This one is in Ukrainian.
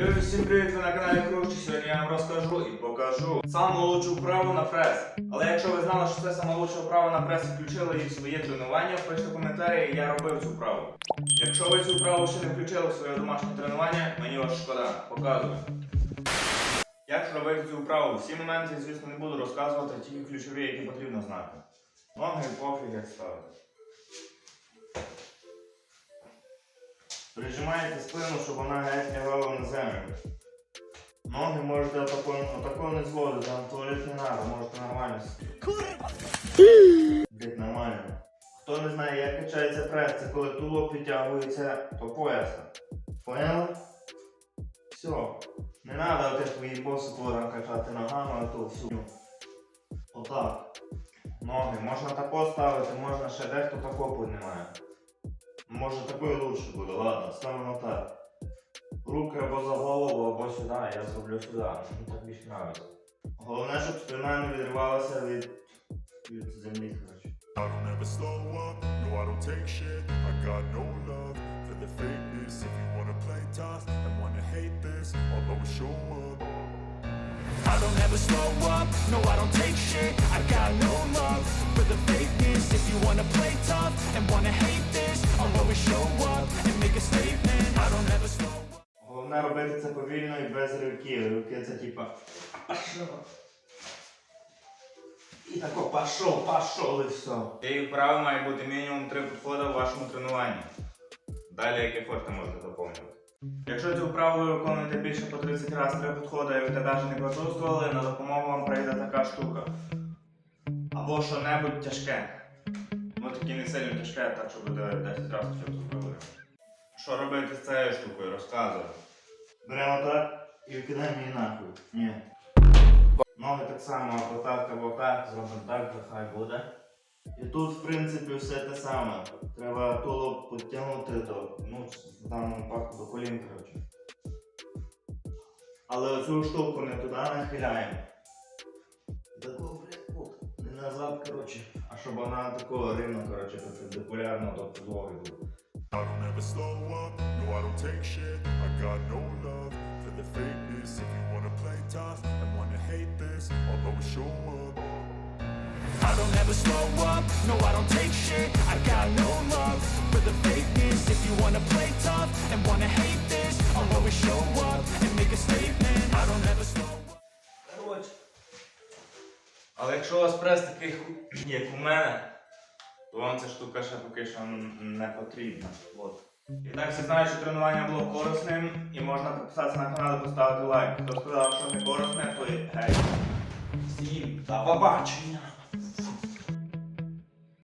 Всім привіт, ви на каналі Кручі. Сьогодні я вам розкажу і покажу саму лучшу вправу на прес. Але якщо ви знали, що це сама лучша вправа на прес і включили її в своє тренування, пишіть коментарі, і я робив цю вправу. Якщо ви цю вправу ще не включили в своє домашнє тренування, мені вас шкода, показую. Як робити цю вправу? Всі моменти, звісно, не буду розказувати, тільки ключові, які потрібно знати. Ноги пофіг як ставити. Прижимаєте спину, щоб вона геть лягала на. Ноги можете отако, отако не зводити, там туалет не треба, можете нормально сидіти. Блять, нормально. Хто не знає, як качається прес, це коли туло підтягується до пояса. Поняли? Все. Не треба отих твої боси там качати ногами, а то всю. Отак. Ноги. Можна тако ставити, можна ще дехто тако піднімає. Може такою лучше буде, ладно, ставимо так. Руки або за сюди, я зроблю сюди. Мені так більше подобається. Головне, щоб спина не відривалася від, від землі, коротше. I don't ever slow up, no I don't take shit I got no love for the fakeness If you wanna play tough and wanna hate this I'll always show up I don't ever slow up, no I don't take shit I got no love for the fakeness If you wanna play tough and wanna hate this I'll always show up and make a statement I don't ever slow up Головне робити це повільно і без ривків. Ривки це типа пашов. І тако пашов, пашов і все. Цієї вправи має бути мінімум три підходи в вашому тренуванні. Далі які форти можете доповнювати. Якщо цю вправу ви виконуєте більше по 30 разів три підходи, і ви те навіть не почувствували, на допомогу вам прийде така штука. Або що-небудь тяжке. Ну такі не сильно тяжке, так що буде 10 разів що зробили. Що робити з цією штукою, розказую. Беремо так і викидаємо її нахуй. Ні. Ноги так само, або так, або так, зробимо так, то хай буде. І тут, в принципі, все те саме. Треба туло підтягнути до, ну, в даному випадку до колін, коротше. Але оцю штуку не туди нахиляємо. Таку, блядь, не назад, коротше. А щоб вона такого рівно, коротше, перпендикулярно до підлоги була. I don't take shit I got no love for the fakeness If you wanna play tough and wanna hate this I'll always show up I don't ever slow up, no I don't take shit I got no love for the fakeness If you wanna play tough and wanna hate this I'll always show up and make a statement I don't ever slow up Коротше. Але якщо у вас прес такий, як у мене, то вам ця штука ще поки що не потрібна. От. Всі знають, що тренування було корисним і можна підписатися на канал і поставити лайк. Хто сказав, що не корисне, то гей. Всім до побачення!